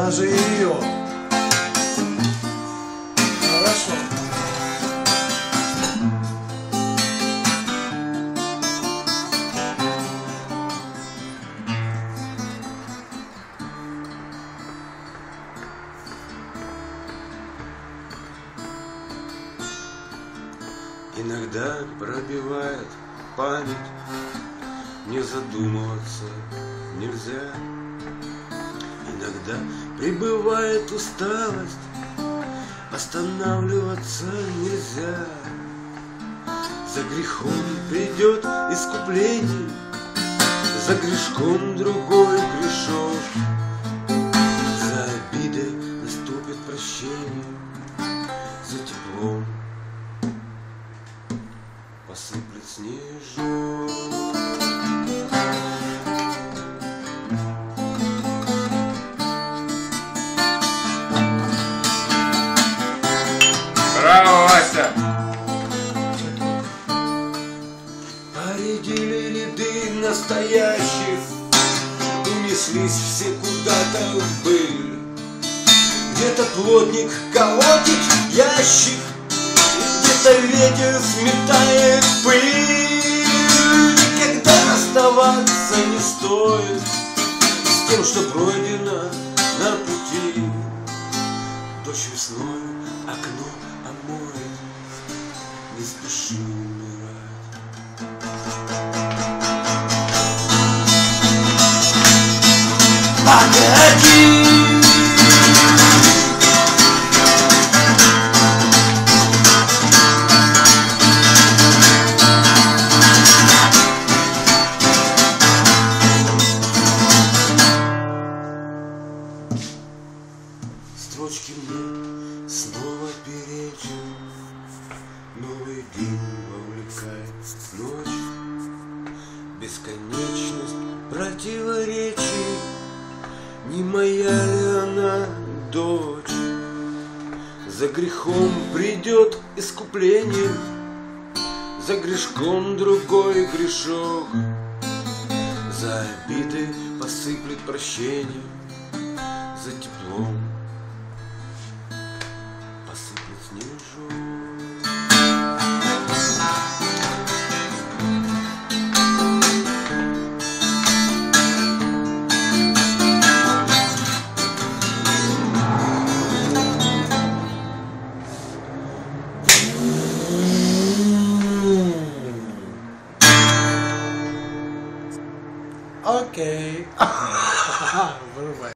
даже ее. Хорошо. Иногда пробивает память, Не задумываться нельзя. Иногда прибывает усталость, Останавливаться нельзя. За грехом придет искупление, За грешком другой грешок. За обидой наступит прощение, За теплом посыплет снежок. Настоящих, Унеслись все куда-то в. Где-то плотник колотит ящик, Где-то ветер сметает пыль. Никогда расставаться не стоит С тем, что пройдено на пути. Дождь весной окно омоет, Не спеши умирать. Строчки мне снова перечат, Новый день вовлекает ночь, Бесконечность противоречий, Не моя ли она дочь? За грехом придет искупление, За грешком другой грешок, За обиды посыплет прощение, За теплом Okay.